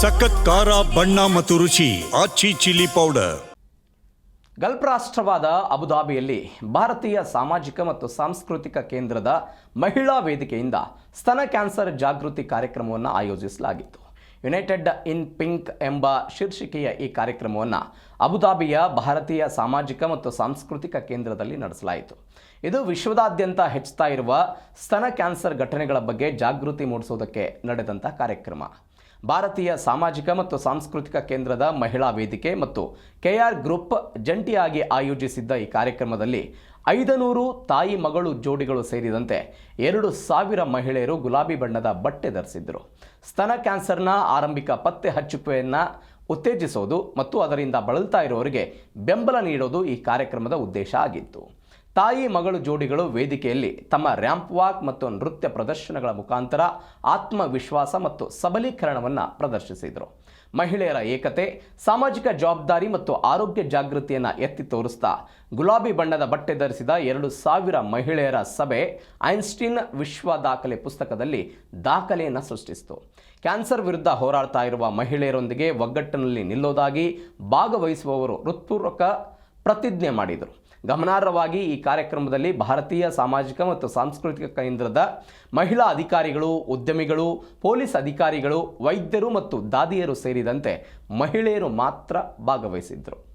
ಸಖತ್ ಖಾರ ಬಣ್ಣ ಮತ್ತು ರುಚಿ, ಆಚಿ ಚಿಲ್ಲಿ ಪೌಡರ್. ಗಲ್ಫ್ ರಾಷ್ಟ್ರವಾದ ಅಬುಧಾಬಿಯಲ್ಲಿ ಭಾರತೀಯ ಸಾಮಾಜಿಕ ಮತ್ತು ಸಾಂಸ್ಕೃತಿಕ ಕೇಂದ್ರದ ಮಹಿಳಾ ವೇದಿಕೆಯಿಂದ ಸ್ತನ ಕ್ಯಾನ್ಸರ್ ಜಾಗೃತಿ ಕಾರ್ಯಕ್ರಮವನ್ನು ಆಯೋಜಿಸಲಾಗಿತ್ತು. ಯುನೈಟೆಡ್ ಇನ್ ಪಿಂಕ್ ಎಂಬ ಶೀರ್ಷಿಕೆಯ ಈ ಕಾರ್ಯಕ್ರಮವನ್ನು ಅಬುಧಾಬಿಯ ಭಾರತೀಯ ಸಾಮಾಜಿಕ ಮತ್ತು ಸಾಂಸ್ಕೃತಿಕ ಕೇಂದ್ರದಲ್ಲಿ ನಡೆಸಲಾಯಿತು. ಇದು ವಿಶ್ವದಾದ್ಯಂತ ಹೆಚ್ಚುತ್ತಾ ಇರುವ ಸ್ತನ ಕ್ಯಾನ್ಸರ್ ಘಟನೆಗಳ ಬಗ್ಗೆ ಜಾಗೃತಿ ಮೂಡಿಸೋದಕ್ಕೆ ನಡೆದಂಥ ಕಾರ್ಯಕ್ರಮ. ಭಾರತೀಯ ಸಾಮಾಜಿಕ ಮತ್ತು ಸಾಂಸ್ಕೃತಿಕ ಕೇಂದ್ರದ ಮಹಿಳಾ ವೇದಿಕೆ ಮತ್ತು ಕೆಆರ್ ಗ್ರೂಪ್ ಜಂಟಿಯಾಗಿ ಆಯೋಜಿಸಿದ್ದ ಈ ಕಾರ್ಯಕ್ರಮದಲ್ಲಿ ಐದನೂರು ತಾಯಿ ಮಗಳು ಜೋಡಿಗಳು ಸೇರಿದಂತೆ ಎರಡು ಸಾವಿರ ಮಹಿಳೆಯರು ಗುಲಾಬಿ ಬಣ್ಣದ ಬಟ್ಟೆ ಧರಿಸಿದ್ದರು. ಸ್ತನ ಕ್ಯಾನ್ಸರ್ನ ಆರಂಭಿಕ ಪತ್ತೆ ಹಚ್ಚುವಿಕೆಯನ್ನು ಉತ್ತೇಜಿಸೋದು ಮತ್ತು ಅದರಿಂದ ಬಳಲ್ತಾ ಇರುವವರಿಗೆ ಬೆಂಬಲ ನೀಡೋದು ಈ ಕಾರ್ಯಕ್ರಮದ ಉದ್ದೇಶ ಆಗಿತ್ತು. ತಾಯಿ ಮಗಳು ಜೋಡಿಗಳು ವೇದಿಕೆಯಲ್ಲಿ ತಮ್ಮ ರ್ಯಾಂಪ್ ವಾಕ್ ಮತ್ತು ನೃತ್ಯ ಪ್ರದರ್ಶನಗಳ ಮುಖಾಂತರ ಆತ್ಮವಿಶ್ವಾಸ ಮತ್ತು ಸಬಲೀಕರಣವನ್ನು ಪ್ರದರ್ಶಿಸಿದರು. ಮಹಿಳೆಯರ ಏಕತೆ, ಸಾಮಾಜಿಕ ಜವಾಬ್ದಾರಿ ಮತ್ತು ಆರೋಗ್ಯ ಜಾಗೃತಿಯನ್ನು ಎತ್ತಿ ತೋರಿಸ್ತಾ ಗುಲಾಬಿ ಬಣ್ಣದ ಬಟ್ಟೆ ಧರಿಸಿದ ಎರಡು ಸಾವಿರ ಮಹಿಳೆಯರ ಸಭೆ ಐನ್ಸ್ಟೀನ್ ವಿಶ್ವ ದಾಖಲೆ ಪುಸ್ತಕದಲ್ಲಿ ದಾಖಲೆಯನ್ನು ಸೃಷ್ಟಿಸಿತು. ಕ್ಯಾನ್ಸರ್ ವಿರುದ್ಧ ಹೋರಾಡ್ತಾ ಇರುವ ಮಹಿಳೆಯರೊಂದಿಗೆ ಒಗ್ಗಟ್ಟಿನಲ್ಲಿ ನಿಲ್ಲೋದಾಗಿ ಭಾಗವಹಿಸುವವರು ಹೃತ್ಪೂರ್ವಕ ಪ್ರತಿಜ್ಞೆ ಮಾಡಿದರು. ಗಮನಾರ್ಹವಾಗಿ ಈ ಕಾರ್ಯಕ್ರಮದಲ್ಲಿ ಭಾರತೀಯ ಸಾಮಾಜಿಕ ಮತ್ತು ಸಾಂಸ್ಕೃತಿಕ ಕೇಂದ್ರದ ಮಹಿಳಾ ಅಧಿಕಾರಿಗಳು, ಉದ್ಯಮಿಗಳು, ಪೊಲೀಸ್ ಅಧಿಕಾರಿಗಳು, ವೈದ್ಯರು ಮತ್ತು ದಾದಿಯರು ಸೇರಿದಂತೆ ಮಹಿಳೆಯರು ಮಾತ್ರ ಭಾಗವಹಿಸಿದ್ದರು.